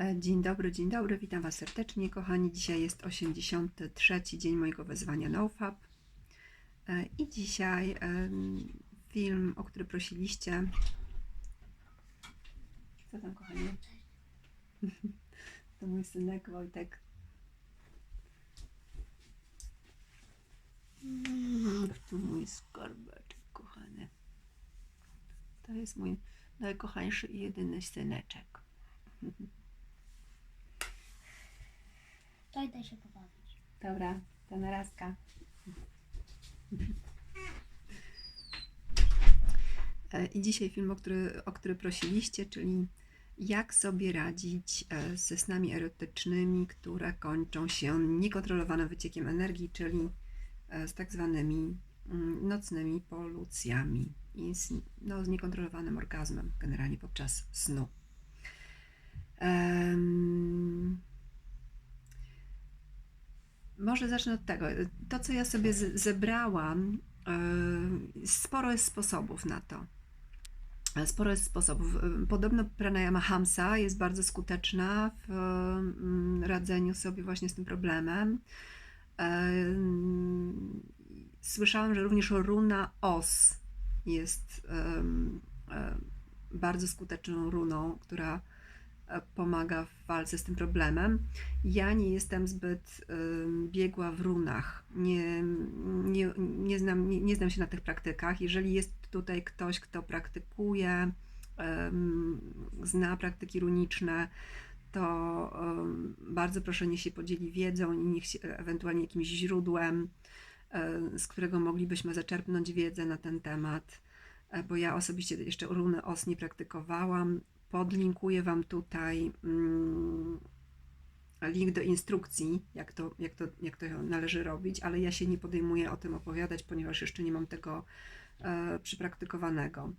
E, Dzień dobry, dzień dobry, witam Was serdecznie, kochani. Dzisiaj jest 83 dzień mojego wezwania NoFap. E, I dzisiaj film, o który prosiliście. Co tam, kochani? To mój synek Wojtek. Mm, Tu mój skarbeczek, kochany. To jest mój najkochańszy i jedyny syneczek. To idę się pobawić. Dobra, to narazka. E, I dzisiaj film, o który, o który prosiliście, czyli jak sobie radzić e, ze snami erotycznymi, które kończą się niekontrolowanym wyciekiem energii, czyli e, z tak zwanymi mm, nocnymi polucjami i z, no, z niekontrolowanym orgazmem generalnie podczas snu. Em, może zacznę od tego. To, co ja sobie zebrałam, e, sporo jest sposobów na to. Sporo jest sposobów. Podobno pranayama Hamsa jest bardzo skuteczna w mm, radzeniu sobie właśnie z tym problemem. E, mm, Słyszałam, że również runa Os jest e, bardzo skuteczną runą, która pomaga w walce z tym problemem. Ja nie jestem zbyt biegła w runach. Nie, nie, nie, znam, nie, nie znam się na tych praktykach. Jeżeli jest tutaj ktoś, kto praktykuje, zna praktyki runiczne, to bardzo proszę, niech się podzieli wiedzą i niech się, ewentualnie jakimś źródłem, y, z którego moglibyśmy zaczerpnąć wiedzę na ten temat. E, Bo ja osobiście jeszcze runy os nie praktykowałam. Podlinkuję Wam tutaj mm, link do instrukcji, jak to, jak, to, jak to należy robić, ale ja się nie podejmuję o tym opowiadać, ponieważ jeszcze nie mam tego e, przypraktykowanego.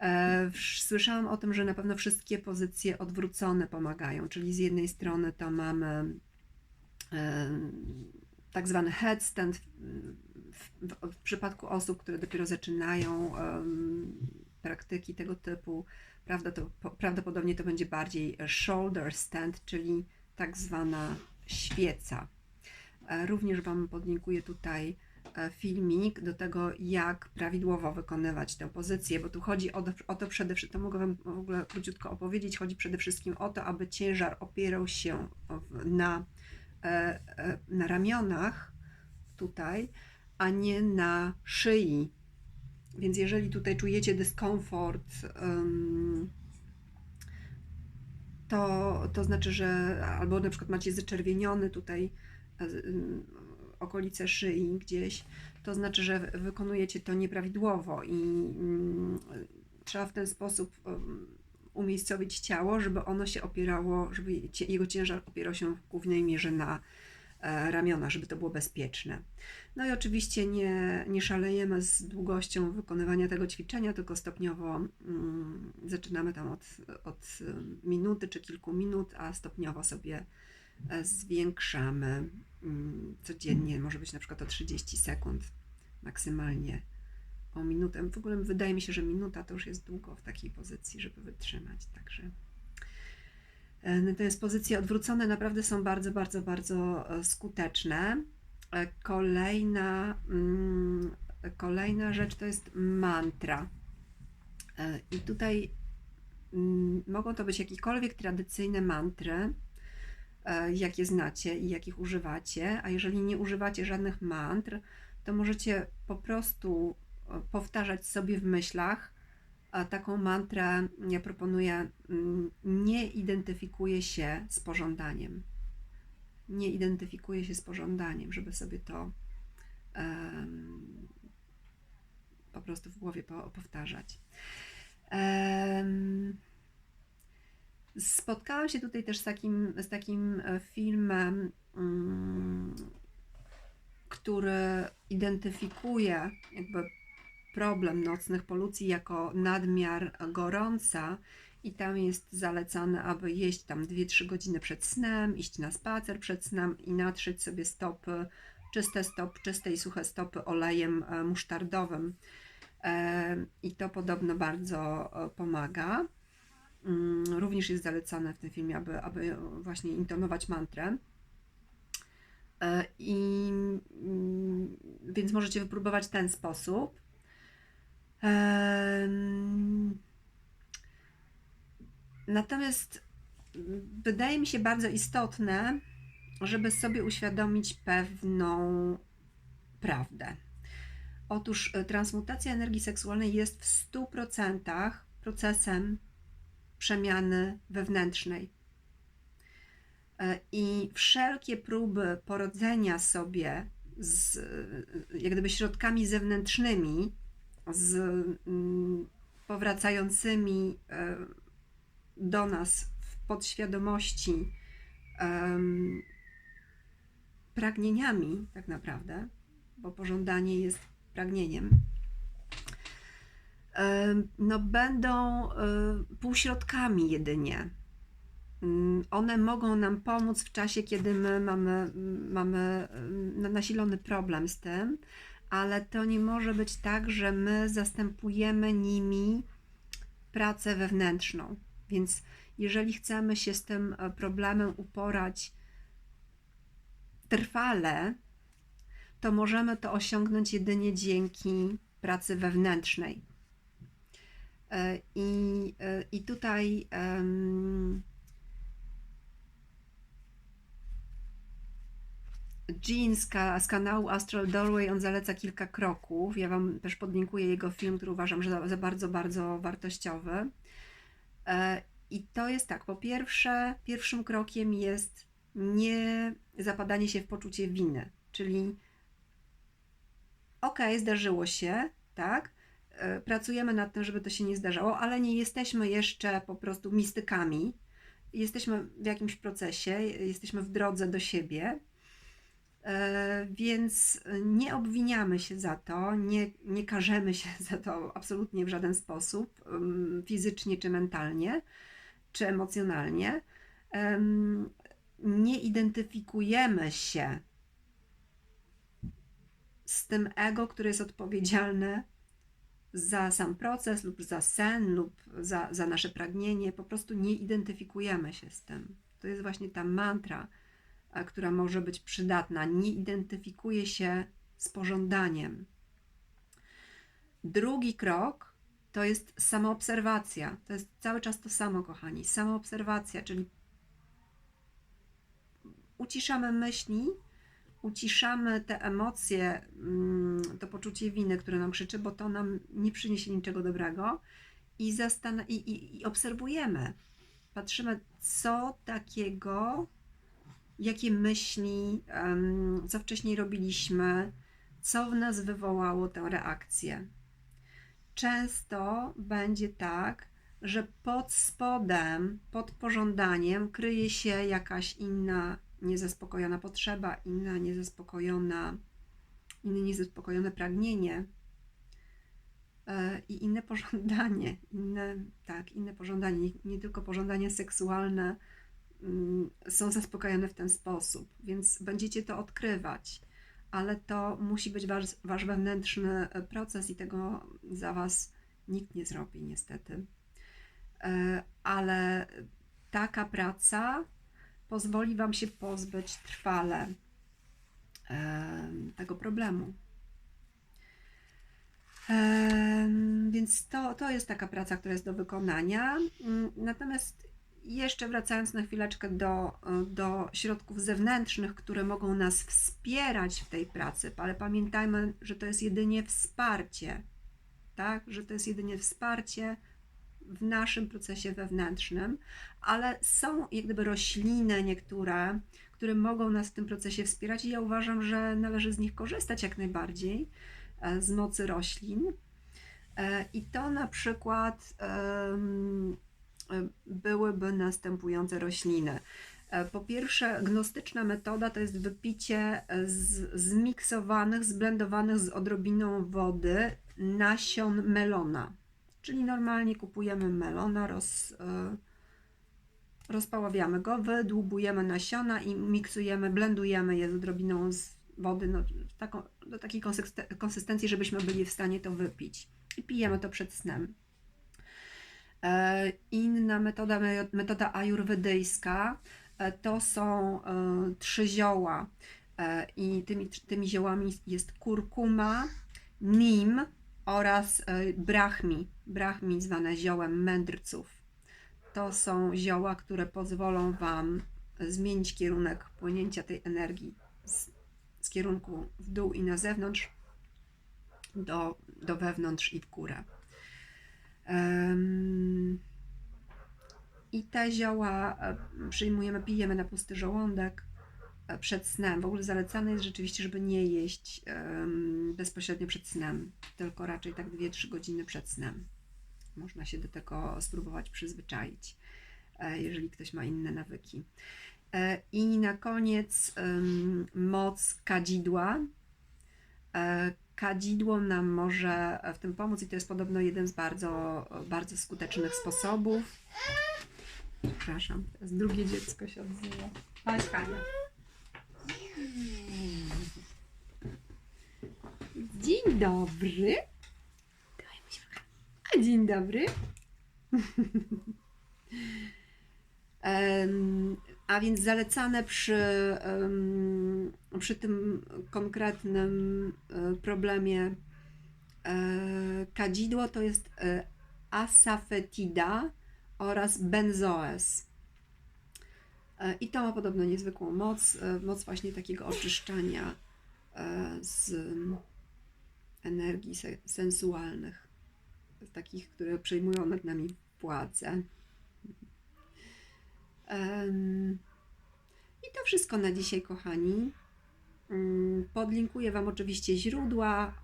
E, słyszałam o tym, że na pewno wszystkie pozycje odwrócone pomagają, czyli z jednej strony to mamy e, tak zwany headstand w, w, w przypadku osób, które dopiero zaczynają praktyki tego typu, prawdopodobnie to będzie bardziej shoulder stand, czyli tak zwana świeca. E, Również Wam podlinkuję tutaj e, filmik do tego, jak prawidłowo wykonywać tę pozycję, bo tu chodzi o to, o to przede wszystkim, to mogę Wam w ogóle króciutko opowiedzieć, chodzi przede wszystkim o to, aby ciężar opierał się na, e, e, na ramionach tutaj, a nie na szyi. Więc jeżeli tutaj czujecie dyskomfort, to, to znaczy, że albo na przykład macie zaczerwieniony tutaj e, okolice szyi gdzieś, to znaczy, że wy- wykonujecie to nieprawidłowo i mm, trzeba w ten sposób umiejscowić ciało, żeby ono się opierało, żeby jego ciężar opierał się w głównej mierze na e, ramionach, żeby to było bezpieczne. No i oczywiście nie, nie szalejemy z długością wykonywania tego ćwiczenia, tylko stopniowo mm, zaczynamy tam od, od y, minuty czy kilku minut, a stopniowo sobie e, zwiększamy mm, codziennie, może być na przykład o 30 sekund maksymalnie o minutę. W ogóle wydaje mi się, że minuta to już jest długo w takiej pozycji, żeby wytrzymać, także e, natomiast pozycje odwrócone naprawdę są bardzo, bardzo, bardzo e, skuteczne. E, Kolejna, mm, kolejna rzecz to jest mantra. I tutaj mm, mogą to być jakiekolwiek tradycyjne mantry, jakie znacie i jakich używacie, a jeżeli nie używacie żadnych mantr, to możecie po prostu powtarzać sobie w myślach a taką mantrę. Ja proponuję, mm, nie identyfikuję się z pożądaniem nie identyfikuje się z pożądaniem, żeby sobie to em, po prostu w głowie po, powtarzać. Em, spotkałam się tutaj też z takim, z takim e, filmem, mm, który identyfikuje jakby problem nocnych polucji jako nadmiar gorąca i tam jest zalecane, aby jeść tam 2-3 godziny przed snem, iść na spacer przed snem i natrzeć sobie stopy, czyste stopy, czyste i suche stopy olejem e, musztardowym. E, I to podobno bardzo e, pomaga. Mm, Również jest zalecane w tym filmie, aby, aby właśnie intonować mantrę. I mm, więc możecie wypróbować ten sposób. Natomiast wydaje mi się bardzo istotne, żeby sobie uświadomić pewną prawdę. Otóż e, transmutacja energii seksualnej jest w 100% procesem przemiany wewnętrznej. E, I wszelkie próby porodzenia sobie z e, jak gdyby środkami zewnętrznymi, z mm, powracającymi e, do nas w podświadomości pragnieniami, tak naprawdę, bo pożądanie jest pragnieniem, em, no będą e, półśrodkami jedynie. Mm, One mogą nam pomóc w czasie, kiedy my mamy, mamy em, nasilony problem z tym, ale to nie może być tak, że my zastępujemy nimi pracę wewnętrzną. Więc jeżeli chcemy się z tym e, problemem uporać trwale, to możemy to osiągnąć jedynie dzięki pracy wewnętrznej. E, I, e, i tutaj em, Jean z, ka- z kanału Astral Doorway, on zaleca kilka kroków. Ja Wam też podlinkuję jego film, który uważam że za, za bardzo, bardzo wartościowy. E, I to jest tak, po pierwsze, pierwszym krokiem jest nie zapadanie się w poczucie winy, czyli okej, zdarzyło się, tak, e, pracujemy nad tym, żeby to się nie zdarzało, ale nie jesteśmy jeszcze po prostu mistykami. Jesteśmy w jakimś procesie, jesteśmy w drodze do siebie, Więc nie obwiniamy się za to, nie, nie karzemy się za to absolutnie w żaden sposób, fizycznie czy mentalnie, czy emocjonalnie. Em, Nie identyfikujemy się z tym ego, które jest odpowiedzialne za sam proces, lub za sen, lub za, za nasze pragnienie. Po prostu nie identyfikujemy się z tym. To jest właśnie ta mantra która może być przydatna, nie identyfikuje się z pożądaniem. Drugi krok to jest samoobserwacja. To jest cały czas to samo, kochani. Samoobserwacja, czyli uciszamy myśli, uciszamy te emocje, mm, to poczucie winy, które nam krzyczy, bo to nam nie przyniesie niczego dobrego i, zastan- i, i, i obserwujemy. Patrzymy, co takiego jakie myśli, co wcześniej robiliśmy, co w nas wywołało tę reakcję. Często będzie tak, że pod spodem, pod pożądaniem kryje się jakaś inna niezaspokojona potrzeba, inna niezaspokojona, inne niezaspokojone pragnienie e, i inne pożądanie, inne, tak, inne pożądanie, nie, tylko pożądanie seksualne, są zaspokajane w ten sposób, więc będziecie to odkrywać, ale to musi być wasz, wasz wewnętrzny e, proces i tego za was nikt nie zrobi, niestety. E, Ale taka praca pozwoli wam się pozbyć trwale tego problemu. Em, Więc to, to jest taka praca, która jest do wykonania. Mm, Natomiast jeszcze wracając na chwileczkę do, do środków zewnętrznych, które mogą nas wspierać w tej pracy, ale pamiętajmy, że to jest jedynie wsparcie, tak? Że to jest jedynie wsparcie w naszym procesie wewnętrznym, ale są jak gdyby rośliny niektóre, które mogą nas w tym procesie wspierać i ja uważam, że należy z nich korzystać jak najbardziej, e, z mocy roślin. E, I to na przykład byłyby następujące rośliny. E, Po pierwsze, gnostyczna metoda to jest wypicie z, zmiksowanych, zblendowanych z odrobiną wody nasion melona. Czyli normalnie kupujemy melona, roz, e, rozpaławiamy go, wydłubujemy nasiona i miksujemy, blendujemy je z odrobiną z wody no, taką, do takiej konsyste- konsystencji, żebyśmy byli w stanie to wypić. I pijemy to przed snem. E, Inna metoda, me- metoda ajurwedyjska e, to są e, trzy zioła. I tymi, tymi ziołami jest kurkuma, nim oraz brahmi. Brahmi zwane ziołem mędrców. To są zioła, które pozwolą Wam zmienić kierunek płynięcia tej energii z, z kierunku w dół i na zewnątrz do, do wewnątrz i w górę. Em, I te zioła e, przyjmujemy, pijemy na pusty żołądek e, przed snem. W ogóle zalecane jest rzeczywiście, żeby nie jeść bezpośrednio przed snem, tylko raczej tak 2-3 godziny przed snem. Można się do tego spróbować przyzwyczaić, e, jeżeli ktoś ma inne nawyki. I na koniec moc kadzidła. Kadzidło nam może w tym pomóc i to jest podobno jeden z bardzo, bardzo skutecznych sposobów. Przepraszam, teraz drugie dziecko się odzywa. Chodź, Hania. Dzień dobry. A dzień dobry. A więc zalecane przy, przy tym konkretnym e, problemie e, kadzidło to jest e, asafetida oraz benzoes. E, I to ma podobno niezwykłą moc, e, moc właśnie takiego oczyszczania e, z energii se- sensualnych, takich, które przejmują nad nami władzę. I to wszystko na dzisiaj, kochani. Mm, Podlinkuję Wam oczywiście źródła,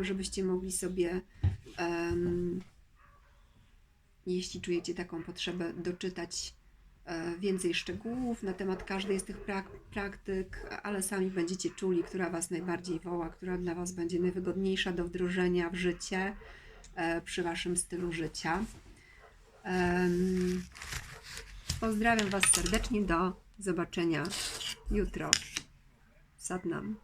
żebyście mogli sobie, jeśli czujecie taką potrzebę, doczytać e, więcej szczegółów na temat każdej z tych prak- praktyk, ale sami będziecie czuli, która Was najbardziej woła, która dla Was będzie najwygodniejsza do wdrożenia w życie e, przy Waszym stylu życia. Pozdrawiam Was serdecznie. Do zobaczenia jutro. Satnam.